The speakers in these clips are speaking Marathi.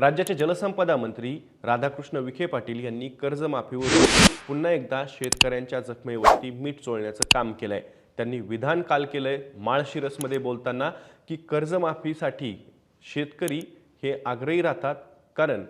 राज्याचे जलसंपदा मंत्री राधाकृष्ण विखे पाटील यांनी कर्जमाफीवरून पुन्हा एकदा शेतकऱ्यांच्या जखमेवरती मीठ चोळण्याचं काम केलंय. त्यांनी विधान काल केलंय. माळशिरसमध्ये बोलताना की कर्जमाफीसाठी शेतकरी हे आग्रही राहतात कारण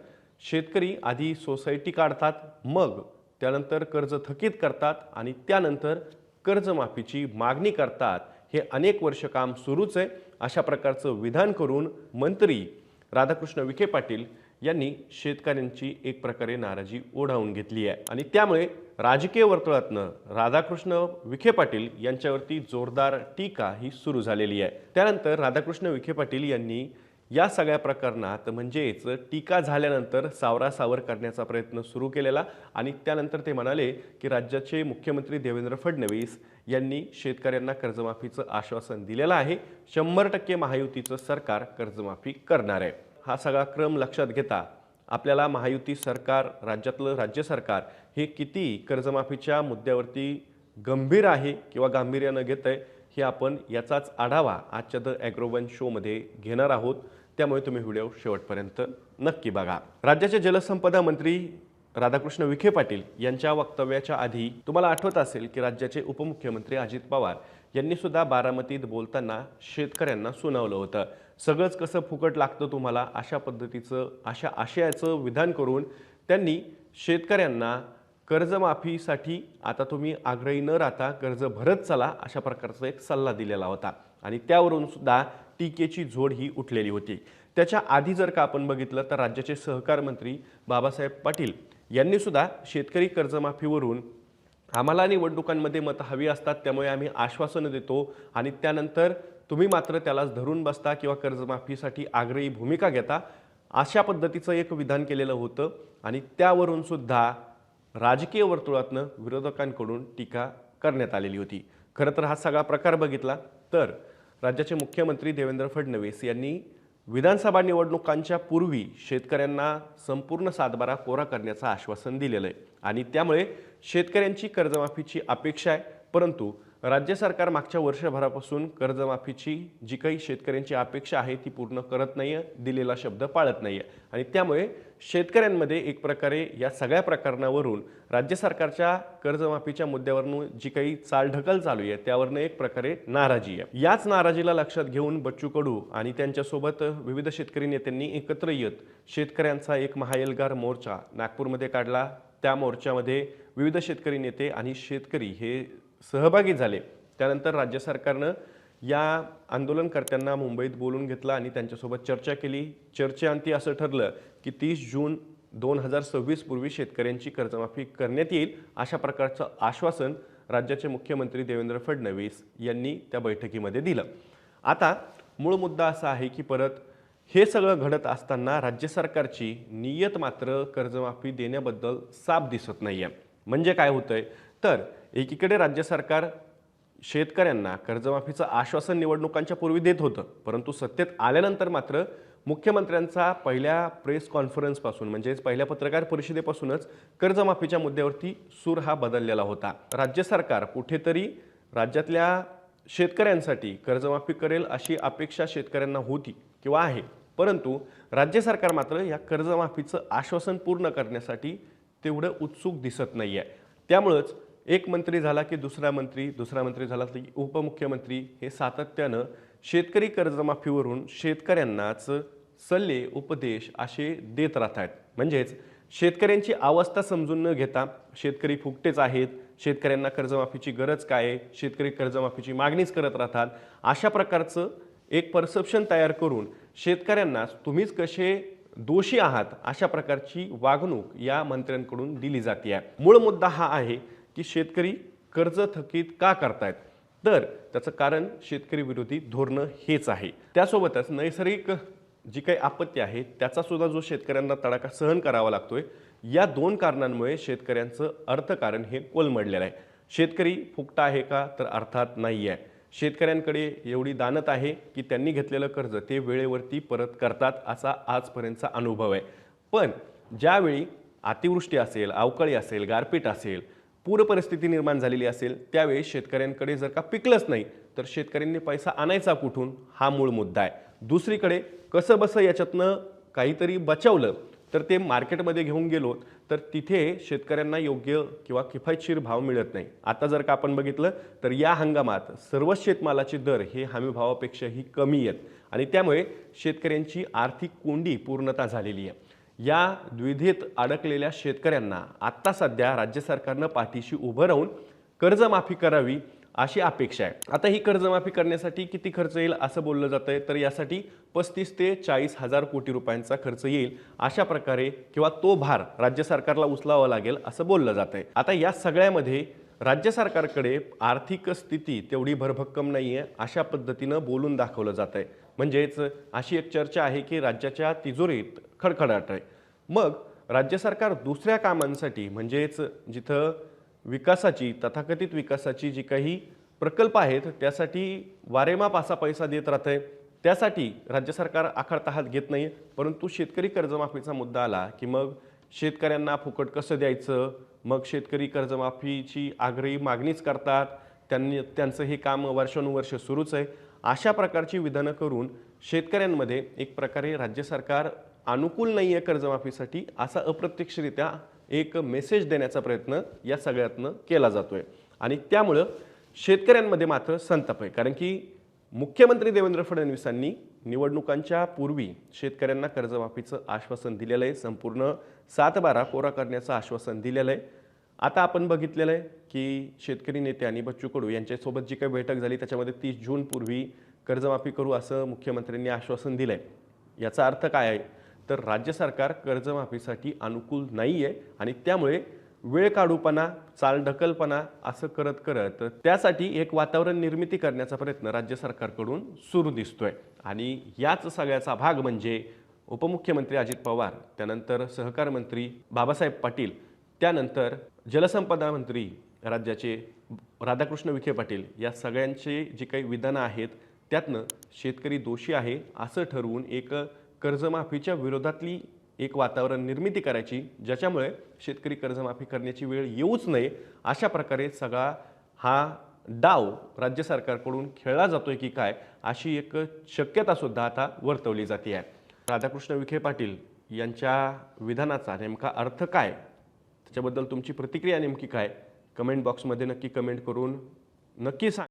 शेतकरी आधी सोसायटी काढतात मग त्यानंतर कर्ज थकीत करतात आणि त्यानंतर कर्जमाफीची मागणी करतात. हे अनेक वर्ष काम सुरूच आहे. अशा प्रकारचं विधान करून मंत्री राधाकृष्ण विखे पाटील यांनी शेतकऱ्यांची एक प्रकारे नाराजी ओढावून घेतली आहे. आणि त्यामुळे राजकीय वर्तुळातनं राधाकृष्ण विखे पाटील यांच्यावरती जोरदार टीका ही सुरू झालेली आहे. त्यानंतर राधाकृष्ण विखे पाटील यांनी या सगळ्या प्रकरणात म्हणजेच टीका झाल्यानंतर सावरासावर करण्याचा प्रयत्न सुरू केलेला आणि त्यानंतर ते म्हणाले की राज्याचे मुख्यमंत्री देवेंद्र फडणवीस यांनी शेतकऱ्यांना कर्जमाफीचं आश्वासन दिलेलं आहे. शंभर टक्के महायुतीचं सरकार कर्जमाफी करणार आहे. हा सगळा क्रम लक्षात घेता आपल्याला महायुती सरकार राज्यातलं राज्य सरकार हे किती कर्जमाफीच्या मुद्द्यावरती गंभीर आहे किंवा गांभीर्यानं घेत आहे हे आपण याचाच आढावा आजच्या द ॲग्रोवन शोमध्ये घेणार आहोत. त्यामुळे तुम्ही व्हिडिओ शेवटपर्यंत नक्की बघा. राज्याचे जलसंपदा मंत्री राधाकृष्ण विखे पाटील यांच्या वक्तव्याच्या आधी तुम्हाला आठवत असेल की राज्याचे उपमुख्यमंत्री अजित पवार यांनी सुद्धा बारामतीत बोलताना शेतकऱ्यांना सुनावलं होतं. सगळंच कसं फुकट लागतं तुम्हाला अशा पद्धतीचं अशा आशयाचं विधान करून त्यांनी शेतकऱ्यांना कर्जमाफीसाठी आता तुम्ही आग्रही न राहता कर्ज भरत चला अशा प्रकारचा एक सल्ला दिलेला होता. आणि त्यावरून सुद्धा टीकेची झोड ही उठलेली होती. त्याच्या आधी जर का आपण बघितलं तर राज्याचे सहकार मंत्री बाबासाहेब पाटील यांनी सुद्धा शेतकरी कर्जमाफीवरून आम्हाला निवडणुकांमध्ये मतं हवी असतात त्यामुळे आम्ही आश्वासनं देतो आणि त्यानंतर तुम्ही मात्र त्यालाच धरून बसता किंवा कर्जमाफीसाठी आग्रही भूमिका घेता अशा पद्धतीचं एक विधान केलेलं होतं आणि त्यावरून सुद्धा राजकीय वर्तुळातनं विरोधकांकडून टीका करण्यात आलेली होती. खरं तर हा सगळा प्रकार बघितला तर राज्याचे मुख्यमंत्री देवेंद्र फडणवीस यांनी विधानसभा निवडणुकांच्या पूर्वी शेतकऱ्यांना संपूर्ण सातबारा कोरा करण्याचं आश्वासन दिलेलं आहे. आणि त्यामुळे शेतकऱ्यांची कर्जमाफीची अपेक्षा आहे परंतु राज्य सरकार मागच्या वर्षभरापासून कर्जमाफीची जी काही शेतकऱ्यांची अपेक्षा आहे ती पूर्ण करत नाही आहे दिलेला शब्द पाळत नाही आहे आणि त्यामुळे शेतकऱ्यांमध्ये एक प्रकारे या सगळ्या प्रकरणावरून राज्य सरकारच्या कर्जमाफीच्या मुद्द्यावरून जी काही चालढकल चालू आहे त्यावरनं एक प्रकारे नाराजी आहे. याच नाराजीला लक्षात घेऊन बच्चू कडू आणि त्यांच्यासोबत विविध शेतकरी नेत्यांनी एकत्र येत शेतकऱ्यांचा एक महायलगार मोर्चा नागपूरमध्ये काढला. त्या मोर्चामध्ये विविध शेतकरी नेते आणि शेतकरी हे सहभागी झाले. त्यानंतर राज्य सरकारनं या आंदोलनकर्त्यांना मुंबईत बोलून घेतलं आणि त्यांच्यासोबत चर्चा केली. चर्चेअंती असं ठरलं की तीस जून दोन हजार सव्वीस पूर्वी शेतकऱ्यांची कर्जमाफी करण्यात येईल अशा प्रकारचं आश्वासन राज्याचे मुख्यमंत्री देवेंद्र फडणवीस यांनी त्या बैठकीमध्ये दिलं. आता मूळ मुद्दा असा आहे की परत हे सगळं घडत असताना राज्य सरकारची नियत मात्र कर्जमाफी देण्याबद्दल साफ दिसत नाही आहे म्हणजे काय होतंय? तर एकीकडे राज्य सरकार शेतकऱ्यांना कर्जमाफीचं आश्वासन निवडणुकांच्या पूर्वी देत होतं परंतु सत्तेत आल्यानंतर मात्र मुख्यमंत्र्यांचा पहिल्या प्रेस कॉन्फरन्सपासून म्हणजेच पहिल्या पत्रकार परिषदेपासूनच कर्जमाफीच्या मुद्द्यावरती सूर हा बदललेला होता. राज्य सरकार कुठेतरी राज्यातल्या शेतकऱ्यांसाठी कर्जमाफी करेल अशी अपेक्षा शेतकऱ्यांना होती किंवा आहे परंतु राज्य सरकार मात्र या कर्जमाफीचं आश्वासन पूर्ण करण्यासाठी तेवढं उत्सुक दिसत नाही आहे त्यामुळंच एक मंत्री झाला की दुसरा मंत्री दुसरा मंत्री झाला की उपमुख्यमंत्री हे सातत्यानं शेतकरी कर्जमाफीवरून शेतकऱ्यांनाच सल्ले उपदेश असे देत राहत आहेत. म्हणजेच शेतकऱ्यांची अवस्था समजून न घेता शेतकरी फुकटेच आहेत शेतकऱ्यांना कर्जमाफीची गरज काय आहे शेतकरी कर्जमाफीची मागणीच करत राहतात. अशा प्रकारचं एक परसेप्शन तयार करून शेतकऱ्यांना तुम्हीच कसे दोषी आहात अशा प्रकारची वागणूक या मंत्र्यांकडून दिली जाते. आहे मूळ मुद्दा हा आहे की शेतकरी कर्ज थकीत का करतायत? तर त्याचं कारण शेतकरी विरोधी धोरणं हेच आहे. त्यासोबतच नैसर्गिक जी काही आपत्ती आहे त्याचा सुद्धा जो शेतकऱ्यांना तडाखा सहन करावा लागतोय या दोन कारणांमुळे शेतकऱ्यांचं अर्थकारण हे कोलमडलेलं आहे. शेतकरी फुकटा आहे का? तर अर्थात नाही आहे शेतकऱ्यांकडे एवढी दानत आहे की त्यांनी घेतलेलं कर्ज ते वेळेवरती परत करतात असा आजपर्यंतचा अनुभव आहे. पण ज्यावेळी अतिवृष्टी असेल अवकाळी असेल गारपीट असेल पूरपरिस्थिती निर्माण झालेली असेल त्यावेळी शेतकऱ्यांकडे जर का पिकलंच नाही तर शेतकऱ्यांनी पैसा आणायचा कुठून? हा मूळ मुद्दा आहे. दुसरीकडे कसं बसं याच्यातनं काहीतरी बचावलं तर ते मार्केटमध्ये घेऊन गेलो तर तिथे शेतकऱ्यांना योग्य किंवा किफायतशीर भाव मिळत नाही. आता जर का आपण बघितलं तर या हंगामात सर्वच शेतमालाचे दर हे हमी भावापेक्षाही कमी आहेत. आणि त्यामुळे शेतकऱ्यांची आर्थिक कोंडी पूर्णता झालेली आहे. या द्विधेत अडकलेल्या शेतकऱ्यांना आत्ता सध्या राज्य सरकारनं पाठीशी उभं राहून कर्जमाफी करावी अशी अपेक्षा आहे. आता ही कर्जमाफी करण्यासाठी किती खर्च येईल असं बोललं जातंय. तर यासाठी पस्तीस ते चाळीस हजार कोटी रुपयांचा खर्च येईल अशा प्रकारे किंवा तो भार राज्य सरकारला उचलावा लागेल असं बोललं जात आहे आता या सगळ्यामध्ये राज्य सरकारकडे आर्थिक स्थिती तेवढी भरभक्कम नाही आहे अशा पद्धतीनं बोलून दाखवलं जात आहे म्हणजेच अशी एक चर्चा आहे की राज्याच्या तिजोरीत खडखडाट आहे. मग राज्य सरकार दुसऱ्या कामांसाठी म्हणजेच जिथं विकासाची तथाकथित विकासाची जी काही प्रकल्प आहेत त्यासाठी वारेमाप असा पैसा देत राहतंय. त्यासाठी राज्य सरकार आखडता हात घेत नाही परंतु शेतकरी कर्जमाफीचा मुद्दा आला की मग शेतकऱ्यांना फुकट कसं द्यायचं? मग शेतकरी कर्जमाफीची आग्रही मागणीच करतात. त्यांनी त्यांचं हे काम वर्षानुवर्ष सुरूच आहे. अशा प्रकारची विधानं करून शेतकऱ्यांमध्ये एक प्रकारे राज्य सरकार अनुकूल नाही आहे कर्जमाफीसाठी असा अप्रत्यक्षरित्या एक मेसेज देण्याचा प्रयत्न या सगळ्यातनं केला जातो आहे आणि त्यामुळं शेतकऱ्यांमध्ये मात्र संताप आहे. कारण की मुख्यमंत्री देवेंद्र फडणवीसांनी निवडणुकांच्या पूर्वी शेतकऱ्यांना कर्जमाफीचं आश्वासन दिलेलं आहे. संपूर्ण सात बारा कोरा करण्याचं आश्वासन दिलेलं आहे. आता आपण बघितलेलं आहे की शेतकरी नेते आणि बच्चू कडू यांच्यासोबत जी काही बैठक झाली त्याच्यामध्ये तीस जून पूर्वी कर्जमाफी करू असं मुख्यमंत्र्यांनी आश्वासन दिलं आहे याचा अर्थ काय आहे? तर राज्य सरकार कर्जमाफीसाठी अनुकूल नाही आहे आणि त्यामुळे वेळ काढूपणा चालढकलपणा असं करत करत त्यासाठी एक वातावरण निर्मिती करण्याचा प्रयत्न राज्य सरकारकडून सुरू दिसतोय. आणि याच सगळ्याचा भाग म्हणजे उपमुख्यमंत्री अजित पवार त्यानंतर सहकार मंत्री बाबासाहेब पाटील त्यानंतर जलसंपदा मंत्री राज्याचे राधाकृष्ण विखे पाटील या सगळ्यांचे जी काही विधानं आहेत त्यातनं शेतकरी दोषी आहे असं ठरवून एक कर्जमाफीच्या विरोधातली एक वातावरण निर्मिती करायची ज्याच्यामुळे शेतकरी कर्जमाफी करण्याची वेळ येऊच नये अशा प्रकारे सगळा हा डाव राज्य सरकारकडून खेळला जातोय की काय अशी एक शक्यतासुद्धा आता वर्तवली जाते आहे. राधाकृष्ण विखे पाटील यांच्या विधानाचा नेमका अर्थ काय? त्याच्याबद्दल तुमची प्रतिक्रिया नेमकी काय? कमेंट बॉक्समध्ये नक्की कमेंट करून नक्की सांग.